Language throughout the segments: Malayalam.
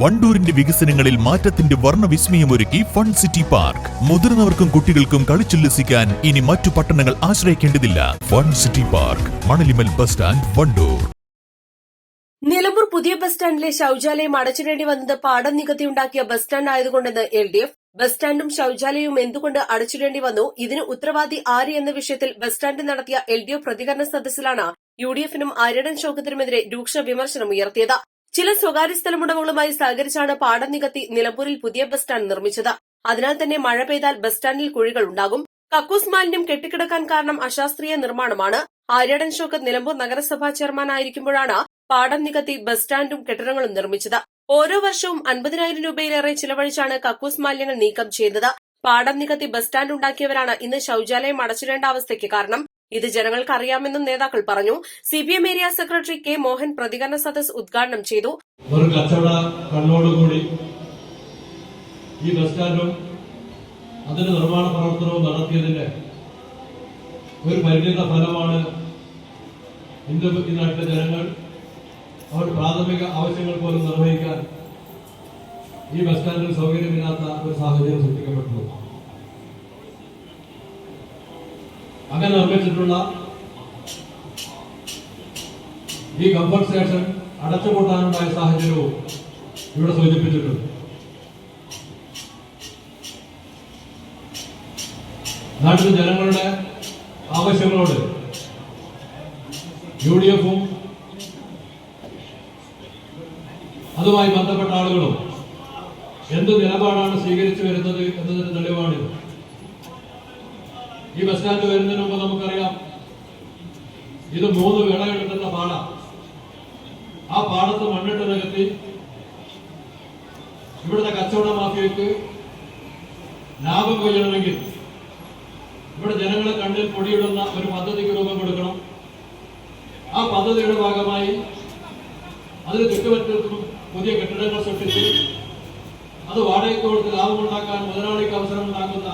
വണ്ടൂരിന്റെ വികസനങ്ങളിൽ മാറ്റത്തിന്റെ വർണവിസ്മയമൊരുക്കി ഫൺ സിറ്റി പാർക്ക്. മുതിർന്നവർക്കും കുട്ടികൾക്കും കളിച്ചുല്ലസിക്കാൻ ഇനി മറ്റു പട്ടണങ്ങൾ ആശ്രയിക്കേണ്ടതില്ല. Fun city park Manalimal bus stand Wandoor. Nilambur പുതിയ ബസ് സ്റ്റാൻഡിലെ ശൌചാലയം അടച്ചിടേണ്ടി വന്നത് പാടം നികത്തിയുണ്ടാക്കിയ ബസ് സ്റ്റാൻഡ് ആയതുകൊണ്ടെന്ന് എൽ ഡി എഫ് ബസ് സ്റ്റാൻഡും ശൌചാലയവും എന്തുകൊണ്ട് അടച്ചിടേണ്ടി വന്നു? ഇതിന് ഉത്തരവാദി ആര് എന്ന വിഷയത്തിൽ ബസ് സ്റ്റാൻഡിൽ നടത്തിയ എൽ ഡി എഫ് പ്രതികരണ സദസ്സിലാണ് യു ഡി എഫിനും ആര്യടൻ ശോകത്തിനുമെതിരെ രൂക്ഷ വിമർശനം ഉയർത്തിയത്. ചില സ്വകാര്യ സ്ഥലമുടമകളുമായി സഹകരിച്ചാണ് പാടം നികത്തി നിലമ്പൂരിൽ പുതിയ ബസ് സ്റ്റാൻഡ് നിർമ്മിച്ചത്. അതിനാൽ തന്നെ മഴ പെയ്താൽ ബസ് സ്റ്റാൻഡിൽ കുഴികൾ ഉണ്ടാകും. കക്കൂസ് മാലിന്യം കെട്ടിക്കിടക്കാൻ കാരണം അശാസ്ത്രീയ നിർമ്മാണമാണ്. ആര്യടൻ ഷോക്കത്ത് നിലമ്പൂർ നഗരസഭാ ചെയർമാനായിരിക്കുമ്പോഴാണ് പാടം നികത്തി ബസ് സ്റ്റാൻഡും കെട്ടിടങ്ങളും നിർമ്മിച്ചത്. ഓരോ വർഷവും അൻപതിനായിരം രൂപയിലേറെ ചിലവഴിച്ചാണ് കക്കൂസ് മാലിന്യങ്ങൾ നീക്കം ചെയ്യുന്നത് പാടം നികത്തി ബസ് സ്റ്റാൻഡ് ഉണ്ടാക്കിയവരാണ് ഇന്ന് ശൌചാലയം അടച്ചിടേണ്ട അവസ്ഥയ്ക്ക് കാരണം. ഇത് ജനങ്ങൾക്ക് അറിയാമെന്നും നേതാക്കൾ പറഞ്ഞു. CPM area secretary K Mohan പ്രതികരണ സദസ് ഉദ്ഘാടനം ചെയ്തു. ഒരു കച്ചവട കണ്ണോടുകൂടി ഈ ബസ് സ്റ്റാൻഡും അതിന്റെ നിർമ്മാണ പ്രവർത്തനവും നടത്തിയതിന്റെ ഒരു പരിണിത ഫലമാണ് ഇന്ന് ഈ നാട്ടിലെ ജനങ്ങൾ അവരുടെ പ്രാഥമിക ആവശ്യങ്ങൾ പോലും നിർവഹിക്കാൻ ഈ ബസ് സ്റ്റാൻഡിൽ സൗകര്യമില്ലാത്ത ഒരു സാഹചര്യം സൃഷ്ടിക്കപ്പെട്ടു. അങ്ങനെ നിർമ്മിച്ചിട്ടുള്ള ഈ കംഫർട്ട് സ്റ്റേഷൻ അടച്ചുപൂട്ടാനുണ്ടായ സാഹചര്യവും ഇവിടെ സൂചിപ്പിച്ചിട്ടുണ്ട്. നാട്ടിലെ ജനങ്ങളുടെ ആവശ്യങ്ങളോട് യു ഡി എഫും അതുമായി ബന്ധപ്പെട്ട ആളുകളും എന്ത് നിലപാടാണ് സ്വീകരിച്ചു വരുന്നത് എന്നതിന്റെ തെളിവാണിത്. ഈ ബസ് സ്റ്റാൻഡ് വരുന്നതിന് മുമ്പ് നമുക്കറിയാം. ഇത് മൂന്ന് വിളവെടുക്കുന്ന പാടം. ആ പാടത്ത് മണ്ണിട്ട് നികത്തി ഇവിടുത്തെ കച്ചവട മാഫിയക്ക് ലാഭം കൊയ്യണമെങ്കിൽ ഇവിടെ ജനങ്ങളെ കണ്ണിൽ പൊടിയിടുന്ന ഒരു പദ്ധതിക്ക് രൂപം കൊടുക്കണം. ആ പദ്ധതിയുടെ ഭാഗമായി അതിന് ചുറ്റുപറ്റും പുതിയ കെട്ടിടങ്ങൾ സൃഷ്ടിച്ച് അത് വാടകയ്ക്ക് കൊടുത്ത് ലാഭമുണ്ടാക്കാൻ മുതലാളിക്ക് അവസരം ഉണ്ടാക്കുന്ന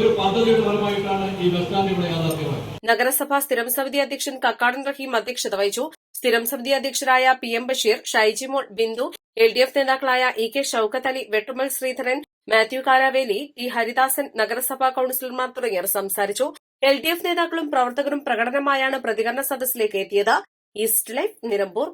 ഒരു പദ്ധതിയുടെ ഫലമായിട്ടാണ് ഈ ബസ് സ്റ്റാൻഡ് ഇവിടെ യാഥാർത്ഥ്യമായത്. നഗരസഭാ സ്ഥിരം സമിതി അധ്യക്ഷൻ കക്കാടൻ റഹീം അധ്യക്ഷത വഹിച്ചു. സ്ഥിരം സമിതി അധ്യക്ഷരായ P M Basheer Shaijimol Bindu L D F നേതാക്കളായ E K Shoukath Ali Vettumal Sreedharan Mathew Karaveli T Haridasan നഗരസഭാ കൌൺസിലർമാർ തുടങ്ങിയവർ സംസാരിച്ചു. എൽ ഡി എഫ് നേതാക്കളും പ്രവർത്തകരും പ്രകടനമായാണ് പ്രതികരണ സദസ്സിലേക്ക് എത്തിയത്. East life Nilambur